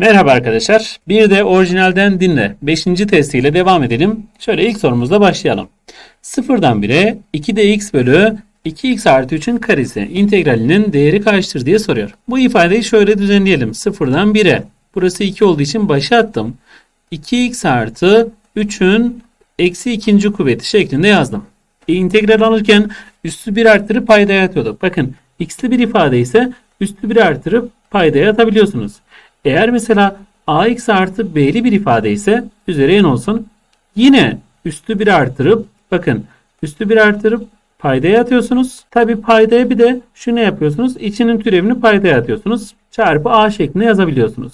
Merhaba arkadaşlar. Bir de orijinalden dinle. 5. testiyle devam edelim. Şöyle ilk sorumuzla başlayalım. Sıfırdan 1'e 2dx bölü 2x artı 3'ün karesi integralinin değeri kaçtır diye soruyor. Bu ifadeyi şöyle düzenleyelim. Sıfırdan 1'e. Burası 2 olduğu için başa attım. 2x artı 3'ün eksi ikinci kuvveti şeklinde yazdım. E, integral alırken üstü 1 arttırıp paydaya atıyorduk. Bakın x'li bir ifade ise üstü 1 arttırıp paydaya atabiliyorsunuz. Eğer mesela ax artı b'li bir ifade ise üzeri n olsun. Yine üstü 1 artırıp bakın üstü 1 artırıp paydaya atıyorsunuz. Tabi paydaya bir de şunu yapıyorsunuz. İçinin türevini paydaya atıyorsunuz. Çarpı a şeklinde yazabiliyorsunuz.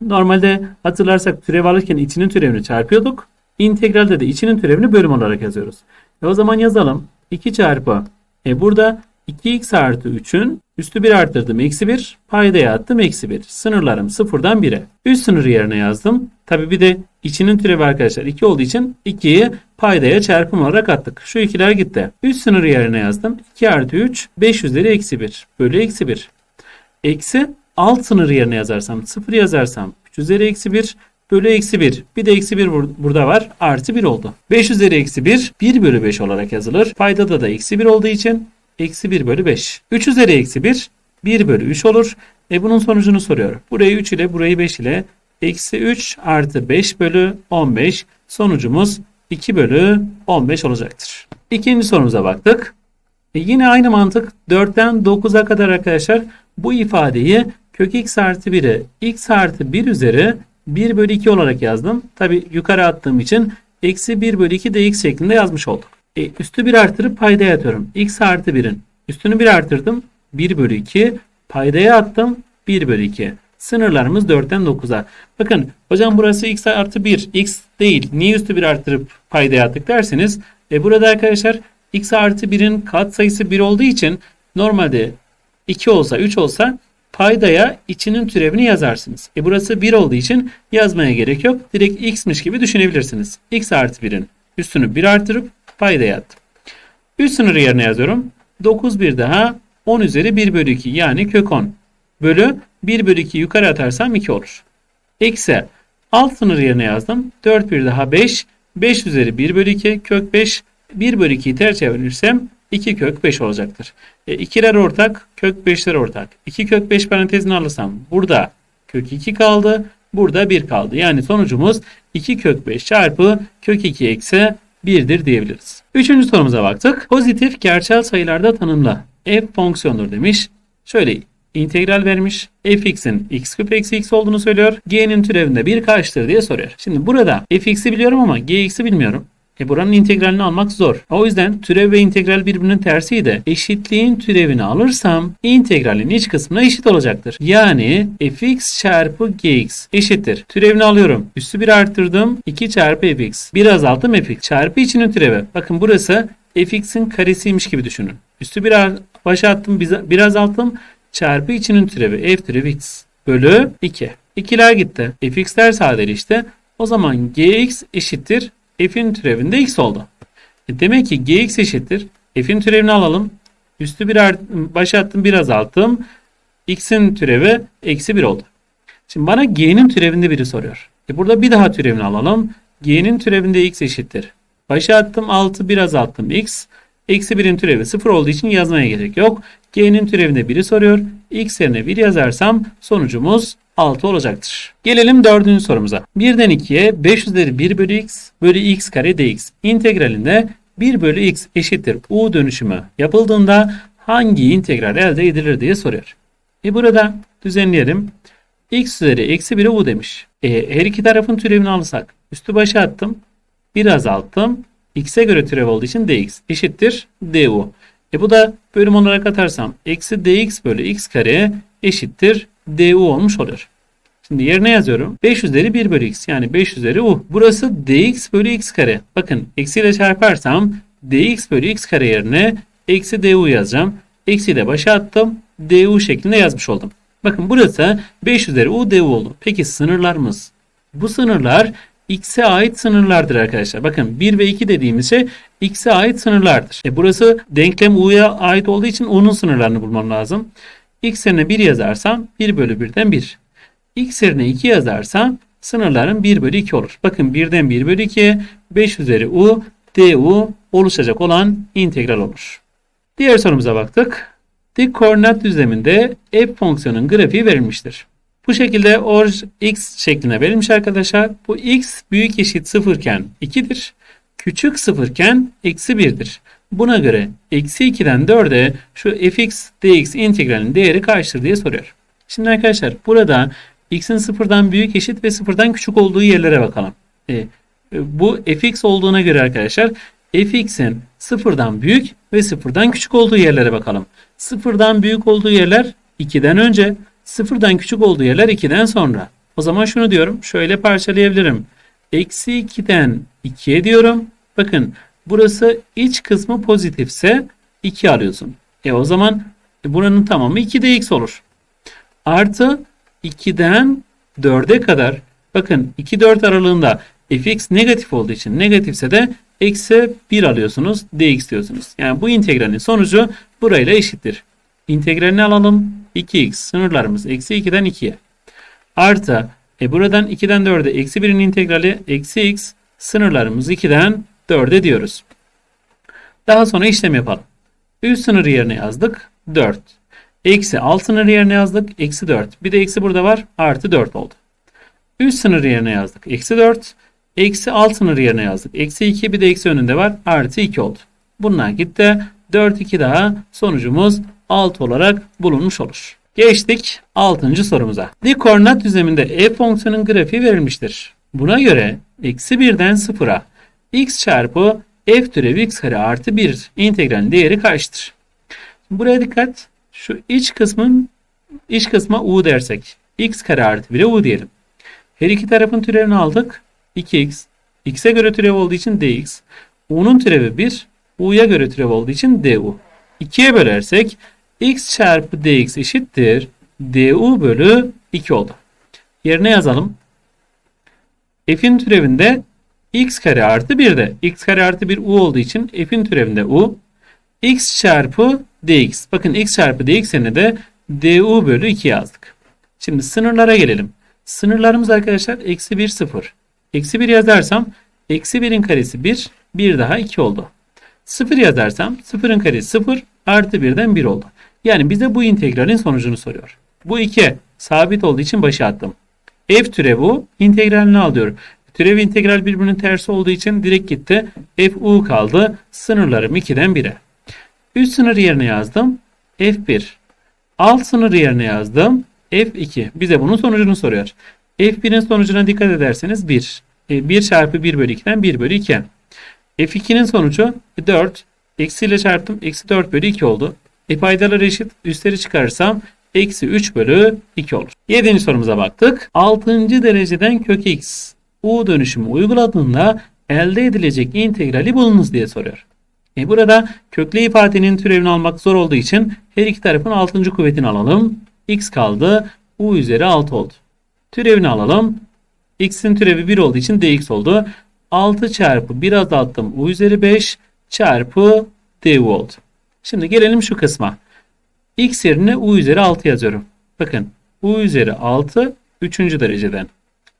Normalde hatırlarsak türev alırken içinin türevini çarpıyorduk. İntegralde de içinin türevini bölüm olarak yazıyoruz. E o zaman yazalım. 2 çarpı. E burada 2x artı 3'ün üstü 1 arttırdım. Eksi 1. Paydaya attım. Eksi 1. Sınırlarım sıfırdan 1'e. Üst sınır yerine yazdım. Tabi bir de içinin türevi arkadaşlar 2 olduğu için 2'yi paydaya çarpım olarak attık. Şu ikiler gitti. Üst sınır yerine yazdım. 2 artı 3 5 üzeri eksi 1 bölü eksi 1. Eksi alt sınır yerine yazarsam 0 yazarsam 3 üzeri eksi 1 bölü eksi 1. Bir de eksi 1 bur- burada var. Artı 1 oldu. 5 üzeri eksi 1 1 bölü 5 olarak yazılır. Paydada da eksi 1 olduğu için eksi 1 bölü 5. 3 üzeri eksi 1 1 bölü 3 olur. E bunun sonucunu soruyor. Burayı 3 ile burayı 5 ile eksi 3 artı 5 bölü 15 sonucumuz 2 bölü 15 olacaktır. İkinci sorumuza baktık. E yine aynı mantık 4'ten 9'a kadar arkadaşlar bu ifadeyi kök x artı 1'i x artı 1 üzeri 1 bölü 2 olarak yazdım. Tabi yukarı attığım için eksi 1 bölü 2 dx şeklinde yazmış olduk. E, üstü 1 artırıp paydaya atıyorum. x artı 1'in üstünü 1 artırdım. 1 bölü 2 paydaya attım. 1 bölü 2. Sınırlarımız 4'ten 9'a. Bakın hocam burası x artı 1. x değil. Niye üstü 1 artırıp paydaya attık derseniz. E, burada arkadaşlar x artı 1'in kat sayısı 1 olduğu için normalde 2 olsa 3 olsa paydaya içinin türevini yazarsınız. E burası 1 olduğu için yazmaya gerek yok. Direkt x'miş gibi düşünebilirsiniz. x artı 1'in üstünü 1 artırıp paydaya attım. Üst sınırı yerine yazıyorum. 9 bir daha 10 üzeri 1 bölü 2 yani kök 10 bölü 1 bölü 2 yukarı atarsam 2 olur. Eksi alt sınır yerine yazdım. 4 bir daha 5 5 üzeri 1 bölü 2 kök 5 1 bölü 2'yi ters çevirirsem 2 kök 5 olacaktır. E, ikiler ortak, kök 5'ler ortak. 2 kök 5 parantezini alırsam burada kök 2 kaldı, burada 1 kaldı. Yani sonucumuz 2 kök 5 çarpı kök 2 eksi 1'dir diyebiliriz. Üçüncü sorumuza baktık. Pozitif gerçel sayılarda tanımla. f fonksiyondur demiş. Şöyle integral vermiş. fx'in x küp eksi x olduğunu söylüyor. g'nin türevinde bir kaçtır diye soruyor. Şimdi burada fx'i biliyorum ama gx'i bilmiyorum. E buranın integralini almak zor. O yüzden türev ve integral birbirinin tersiydi. Eşitliğin türevini alırsam integralin iç kısmına eşit olacaktır. Yani fx çarpı gx eşittir. Türevini alıyorum. Üstü 1 arttırdım. 2 çarpı fx. 1 azalttım fx. Çarpı içinin türevi. Bakın burası fx'in karesiymiş gibi düşünün. Üstü 1 başa attım. 1 azalttım. Çarpı içinin türevi. f türevi x. Bölü 2. İkiler gitti. fx'ler sadeleşti. O zaman gx eşittir f'in türevinde x oldu. E demek ki gx eşittir. F'in türevini alalım. Üstü bir başa attım bir azalttım. X'in türevi eksi 1 oldu. Şimdi bana g'nin türevinde biri soruyor. E burada bir daha türevini alalım. g'nin türevinde x eşittir. Başa attım 6 bir azalttım x. Eksi 1'in türevi 0 olduğu için yazmaya gerek yok. G'nin türevinde biri soruyor. X yerine 1 yazarsam sonucumuz 6 olacaktır. Gelelim dördüncü sorumuza. 1'den 2'ye 5 üzeri 1 bölü x bölü x kare dx integralinde 1 bölü x eşittir u dönüşümü yapıldığında hangi integral elde edilir diye soruyor. E burada düzenleyelim. x üzeri eksi 1'e u demiş. E, her iki tarafın türevini alırsak üstü başa attım. 1 azalttım. x'e göre türev olduğu için dx eşittir du. E bu da bölüm olarak atarsam eksi dx bölü x kare eşittir du olmuş oluyor. Şimdi yerine yazıyorum. 5 üzeri 1 bölü x yani 5 üzeri u. Burası dx bölü x kare. Bakın eksiyle çarparsam dx bölü x kare yerine eksi du yazacağım. Eksiyle başa attım. du şeklinde yazmış oldum. Bakın burası 5 üzeri u du oldu. Peki sınırlarımız? Bu sınırlar x'e ait sınırlardır arkadaşlar. Bakın 1 ve 2 dediğimiz şey x'e ait sınırlardır. E burası denklem u'ya ait olduğu için u'nun sınırlarını bulmam lazım. X yerine 1 yazarsam 1 bölü 1'den 1. x yerine 2 yazarsam sınırlarım 1 bölü 2 olur. Bakın 1'den 1 bölü 2 5 üzeri u du oluşacak olan integral olur. Diğer sorumuza baktık. Dik koordinat düzleminde f fonksiyonun grafiği verilmiştir. Bu şekilde orj x şeklinde verilmiş arkadaşlar. Bu x büyük eşit 0 iken 2'dir. Küçük 0 iken eksi 1'dir. Buna göre eksi 2'den 4'e şu fx dx integralinin değeri kaçtır diye soruyor. Şimdi arkadaşlar burada x'in sıfırdan büyük eşit ve sıfırdan küçük olduğu yerlere bakalım. E, e, bu fx olduğuna göre arkadaşlar fx'in sıfırdan büyük ve sıfırdan küçük olduğu yerlere bakalım. Sıfırdan büyük olduğu yerler 2'den önce, sıfırdan küçük olduğu yerler 2'den sonra. O zaman şunu diyorum, şöyle parçalayabilirim. Eksi 2'den 2'ye diyorum. Bakın burası iç kısmı pozitifse 2 alıyorsun. E o zaman buranın tamamı 2dx olur. Artı 2'den 4'e kadar bakın 2-4 aralığında fx negatif olduğu için negatifse de eksi 1 alıyorsunuz dx diyorsunuz. Yani bu integralin sonucu burayla eşittir. İntegralini alalım 2x sınırlarımız eksi 2'den 2'ye. Artı e buradan 2'den 4'e eksi 1'in integrali eksi x sınırlarımız 2'den 4'e diyoruz. Daha sonra işlem yapalım. Üst sınır yerine yazdık 4. Eksi alt sınır yerine yazdık. Eksi 4. Bir de eksi burada var. Artı 4 oldu. Üst sınır yerine yazdık. Eksi 4. Eksi alt sınır yerine yazdık. Eksi 2 bir de eksi önünde var. Artı 2 oldu. Bunlar gitti. 4 2 daha sonucumuz 6 olarak bulunmuş olur. Geçtik 6. sorumuza. Dik koordinat düzleminde f fonksiyonun grafiği verilmiştir. Buna göre eksi 1'den 0'a x çarpı f türevi x kare artı 1 integralin değeri kaçtır? Buraya dikkat. Şu iç kısmın iç kısma u dersek x kare artı 1'e u diyelim. Her iki tarafın türevini aldık. 2x. x'e göre türev olduğu için dx. u'nun türevi 1. u'ya göre türev olduğu için du. 2'ye bölersek x çarpı dx eşittir. du bölü 2 oldu. Yerine yazalım. f'in türevinde x kare artı 1 de x kare artı 1 u olduğu için f'in türevinde u x çarpı dx. Bakın x çarpı dx yerine de du bölü 2 yazdık. Şimdi sınırlara gelelim. Sınırlarımız arkadaşlar eksi 1 0. Eksi 1 yazarsam eksi 1'in karesi 1. 1 daha 2 oldu. 0 yazarsam 0'ın karesi 0 artı 1'den 1 oldu. Yani bize bu integralin sonucunu soruyor. Bu 2 sabit olduğu için başa attım. F türevi integralini al diyor. Türev integral birbirinin tersi olduğu için direkt gitti. F u kaldı. Sınırlarım 2'den 1'e. Üst sınır yerine yazdım. F1. Alt sınır yerine yazdım. F2. Bize bunun sonucunu soruyor. F1'in sonucuna dikkat ederseniz 1. 1 çarpı 1 bölü 2'den 1 bölü 2. F2'nin sonucu 4. Eksi ile çarptım. Eksi 4 bölü 2 oldu. E paydalar eşit. Üstleri çıkarırsam eksi 3 bölü 2 olur. 7. sorumuza baktık. 6. dereceden kök x. U dönüşümü uyguladığında elde edilecek integrali bulunuz diye soruyor. E burada köklü ifadenin türevini almak zor olduğu için her iki tarafın 6. kuvvetini alalım. x kaldı. u üzeri 6 oldu. Türevini alalım. x'in türevi 1 olduğu için dx oldu. 6 çarpı 1 azalttım. u üzeri 5 çarpı du oldu. Şimdi gelelim şu kısma. x yerine u üzeri 6 yazıyorum. Bakın u üzeri 6 3. dereceden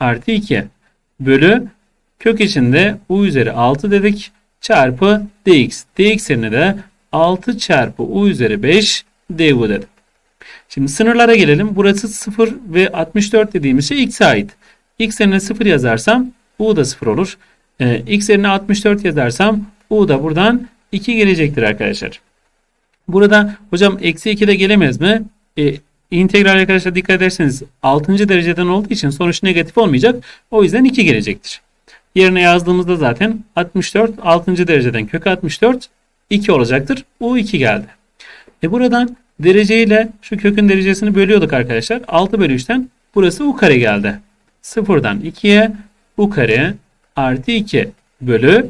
artı 2 bölü kök içinde u üzeri 6 dedik çarpı dx. dx yerine de 6 çarpı u üzeri 5 du dedim. Şimdi sınırlara gelelim. Burası 0 ve 64 dediğimiz şey x'e ait. x yerine 0 yazarsam u da 0 olur. Ee, x yerine 64 yazarsam u da buradan 2 gelecektir arkadaşlar. Burada hocam eksi 2 de gelemez mi? E, integral arkadaşlar dikkat ederseniz 6. dereceden olduğu için sonuç negatif olmayacak. O yüzden 2 gelecektir. Yerine yazdığımızda zaten 64 6. dereceden kök 64 2 olacaktır. U 2 geldi. E buradan dereceyle şu kökün derecesini bölüyorduk arkadaşlar. 6 bölü 3'ten burası u kare geldi. 0'dan 2'ye u kare artı 2 bölü.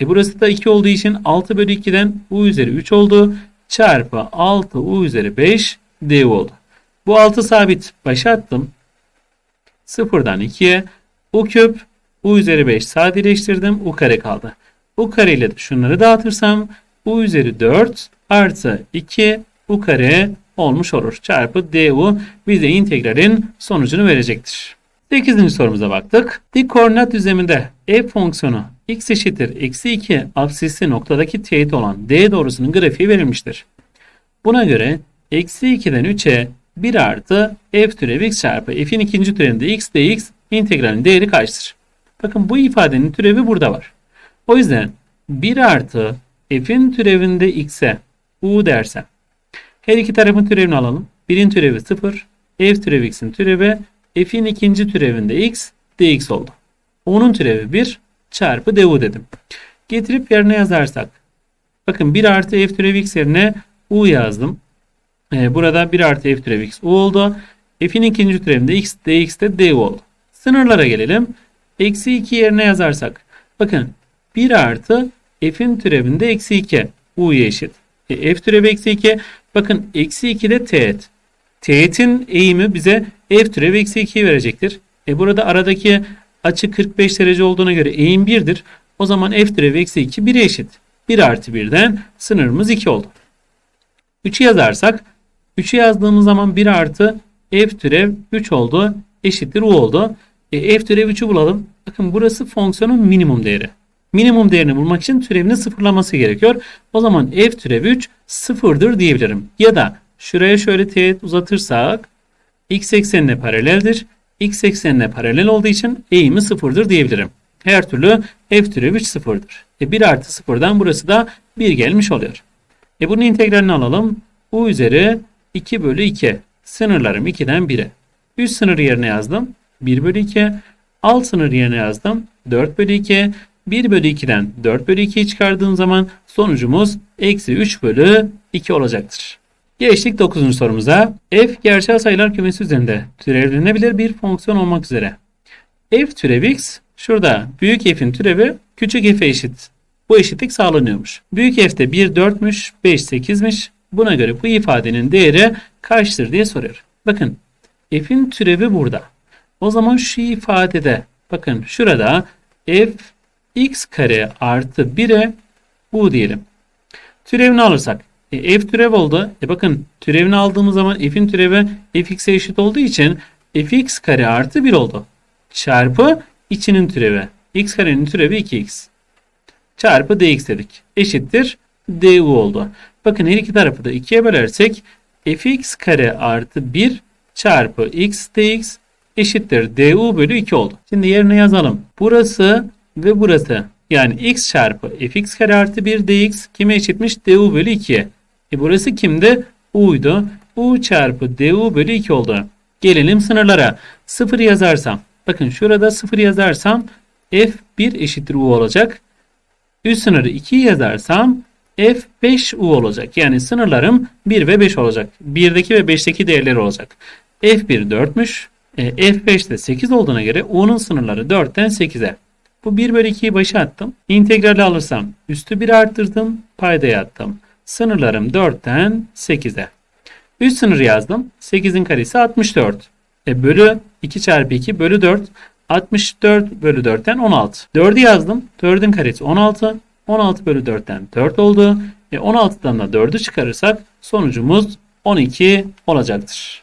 E burası da 2 olduğu için 6 bölü 2'den u üzeri 3 oldu. Çarpı 6 u üzeri 5 du oldu. Bu 6 sabit başa attım. 0'dan 2'ye u küp u üzeri 5 sadeleştirdim. u kare kaldı. u kare ile şunları dağıtırsam u üzeri 4 artı 2 u kare olmuş olur. Çarpı du bize integralin sonucunu verecektir. 8. sorumuza baktık. Dik koordinat düzleminde f fonksiyonu x eşittir eksi 2 absisli noktadaki teğet olan d doğrusunun grafiği verilmiştir. Buna göre eksi 2'den 3'e 1 artı f türev x çarpı f'in ikinci türevinde x dx integralin değeri kaçtır? Bakın bu ifadenin türevi burada var. O yüzden 1 artı f'in türevinde x'e u dersem her iki tarafın türevini alalım. Birin türevi 0, f türevi x'in türevi f'in ikinci türevinde x dx oldu. Onun türevi 1 çarpı du dedim. Getirip yerine yazarsak bakın 1 artı f türevi x yerine u yazdım. Ee, burada 1 artı f türevi x u oldu. F'in ikinci türevinde x dx de du oldu. Sınırlara gelelim. Eksi 2 yerine yazarsak. Bakın 1 artı f'in türevinde eksi 2 u'ya eşit. E, f türevi eksi 2. Bakın eksi 2 de teğet. Teğetin eğimi bize f türevi eksi 2'yi verecektir. E burada aradaki açı 45 derece olduğuna göre eğim 1'dir. O zaman f türevi eksi 2 1'e eşit. 1 artı 1'den sınırımız 2 oldu. 3'ü yazarsak 3'ü yazdığımız zaman 1 artı f türev 3 oldu. Eşittir u oldu. E, f türev 3'ü bulalım. Bakın burası fonksiyonun minimum değeri. Minimum değerini bulmak için türevini sıfırlaması gerekiyor. O zaman f türev 3 sıfırdır diyebilirim. Ya da şuraya şöyle teğet uzatırsak x eksenine paraleldir. x eksenine paralel olduğu için eğimi sıfırdır diyebilirim. Her türlü f türev 3 sıfırdır. E 1 artı sıfırdan burası da 1 gelmiş oluyor. E bunun integralini alalım. u üzeri 2 bölü 2. Sınırlarım 2'den 1'e. Üst sınır yerine yazdım. 1 bölü 2. Alt sınır yerine yazdım. 4 bölü 2. 1 bölü 2'den 4 bölü 2'yi çıkardığım zaman sonucumuz eksi 3 bölü 2 olacaktır. Geçtik 9. sorumuza. F gerçel sayılar kümesi üzerinde türevlenebilir bir fonksiyon olmak üzere. F türev x şurada büyük f'in türevi küçük f'e eşit. Bu eşitlik sağlanıyormuş. Büyük f'te 1 4'müş 5 8'miş. Buna göre bu ifadenin değeri kaçtır diye soruyor. Bakın f'in türevi burada. O zaman şu ifadede bakın şurada f x kare artı 1'e u diyelim. Türevini alırsak e, f türev oldu. E bakın türevini aldığımız zaman f'in türevi fx'e eşit olduğu için fx kare artı 1 oldu. Çarpı içinin türevi. x karenin türevi 2x. Çarpı dx dedik. Eşittir du oldu. Bakın her iki tarafı da 2'ye bölersek fx kare artı 1 çarpı x dx eşittir du bölü 2 oldu. Şimdi yerine yazalım. Burası ve burası yani x çarpı fx kare artı 1 dx kime eşitmiş? du bölü 2'ye. E burası kimdi? u'ydu. u çarpı du bölü 2 oldu. Gelelim sınırlara. 0 yazarsam. Bakın şurada 0 yazarsam f1 eşittir u olacak. Üst sınırı 2 yazarsam f5 u olacak. Yani sınırlarım 1 ve 5 olacak. 1'deki ve 5'teki değerleri olacak. f1 4'müş. E, f5 de 8 olduğuna göre u'nun sınırları 4'ten 8'e. Bu 1 bölü 2'yi başa attım. İntegrali alırsam üstü 1 arttırdım. Paydaya attım. Sınırlarım 4'ten 8'e. Üst sınır yazdım. 8'in karesi 64. E bölü 2 çarpı 2 bölü 4. 64 bölü 4'ten 16. 4'ü yazdım. 4'ün karesi 16. 16 bölü 4'ten 4 oldu. E 16'dan da 4'ü çıkarırsak sonucumuz 12 olacaktır.